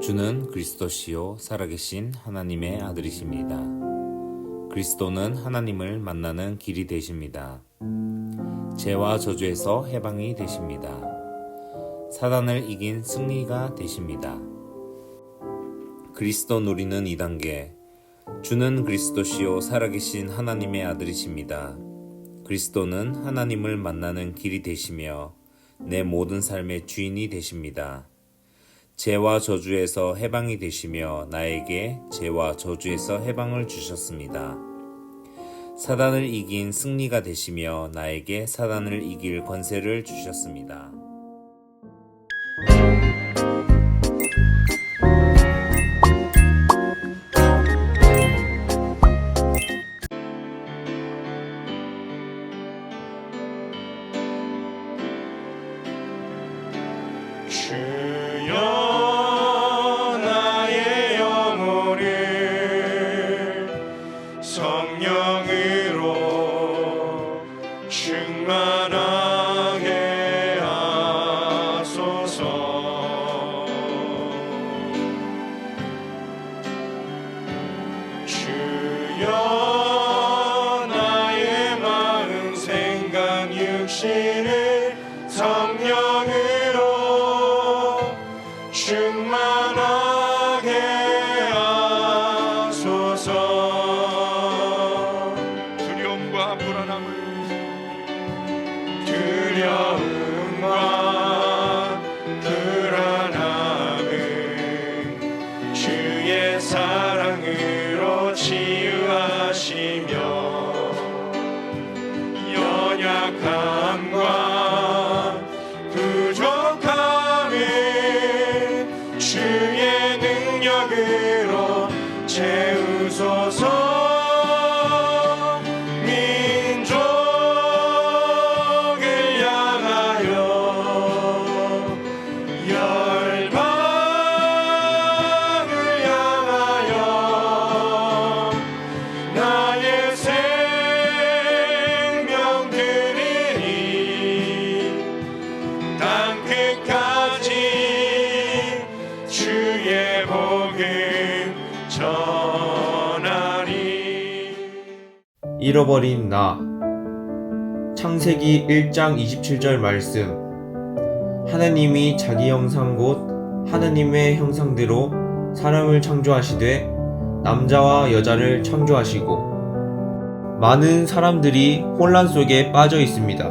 주는 그리스도시요 살아계신 하나님의 아들이십니다. 그리스도는 하나님을 만나는 길이 되십니다. 죄와 저주에서 해방이 되십니다. 사단을 이긴 승리가 되십니다. 그리스도 누리는 2단계 주는 그리스도시요 살아계신 하나님의 아들이십니다. 그리스도는 하나님을 만나는 길이 되시며 내 모든 삶의 주인이 되십니다. 죄와 저주에서 해방이 되시며 나에게 죄와 저주에서 해방을 주셨습니다. 사단을 이긴 승리가 되시며 나에게 사단을 이길 권세를 주셨습니다. 주 your 잃어버린 나 창세기 1장 27절 말씀 하나님이 자기 형상 곧 하나님의 형상대로 사람을 창조하시되 남자와 여자를 창조하시고 많은 사람들이 혼란 속에 빠져 있습니다.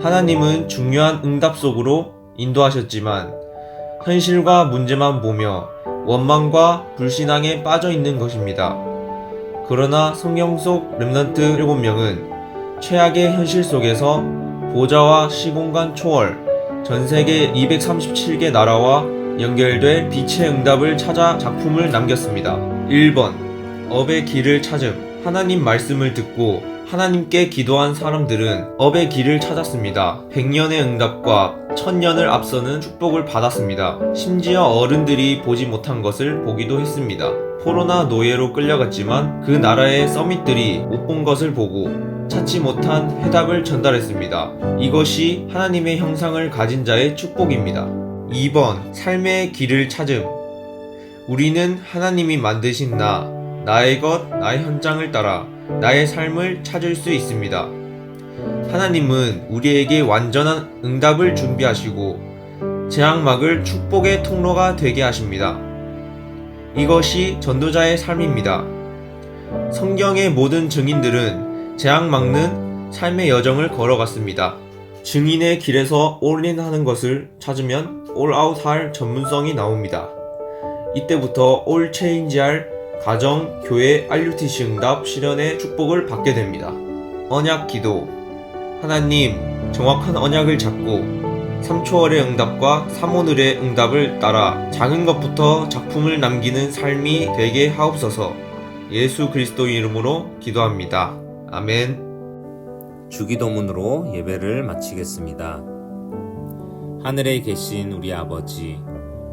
하나님은 중요한 응답 속으로 인도하셨지만 현실과 문제만 보며 원망과 불신앙에 빠져 있는 것입니다. 그러나 성경 속 렘넌트 7명은 최악의 현실 속에서 보좌와 시공간 초월, 전 세계 237개 나라와 연결될 빛의 응답을 찾아 작품을 남겼습니다. 1번 업의 길을 찾음 하나님 말씀을 듣고 하나님께 기도한 사람들은 업의 길을 찾았습니다. 100년의 응답과 1000년을 앞서는 축복을 받았습니다. 심지어 어른들이 보지 못한 것을 보기도 했습니다. 코로나 노예로 끌려갔지만 그 나라의 서밋들이 못 본 것을 보고 찾지 못한 해답을 전달했습니다. 이것이 하나님의 형상을 가진 자의 축복입니다. 2번 삶의 길을 찾음 우리는 하나님이 만드신 나, 나의 것, 나의 현장을 따라 나의 삶을 찾을 수 있습니다. 하나님은 우리에게 완전한 응답을 준비하시고 재앙막을 축복의 통로가 되게 하십니다. 이것이 전도자의 삶입니다. 성경의 모든 증인들은 재앙 막는 삶의 여정을 걸어갔습니다. 증인의 길에서 올인하는 것을 찾으면 올아웃 할 전문성이 나옵니다. 이때부터 올 체인지 할 가정, 교회, RUTC 응답 실현의 축복을 받게 됩니다. 언약 기도. 하나님, 정확한 언약을 잡고 3초월의 응답과 3오늘의 응답을 따라 작은 것부터 작품을 남기는 삶이 되게 하옵소서 예수 그리스도 이름으로 기도합니다. 아멘. 주기도문으로 예배를 마치겠습니다. 하늘에 계신 우리 아버지,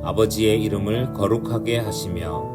아버지의 이름을 거룩하게 하시며,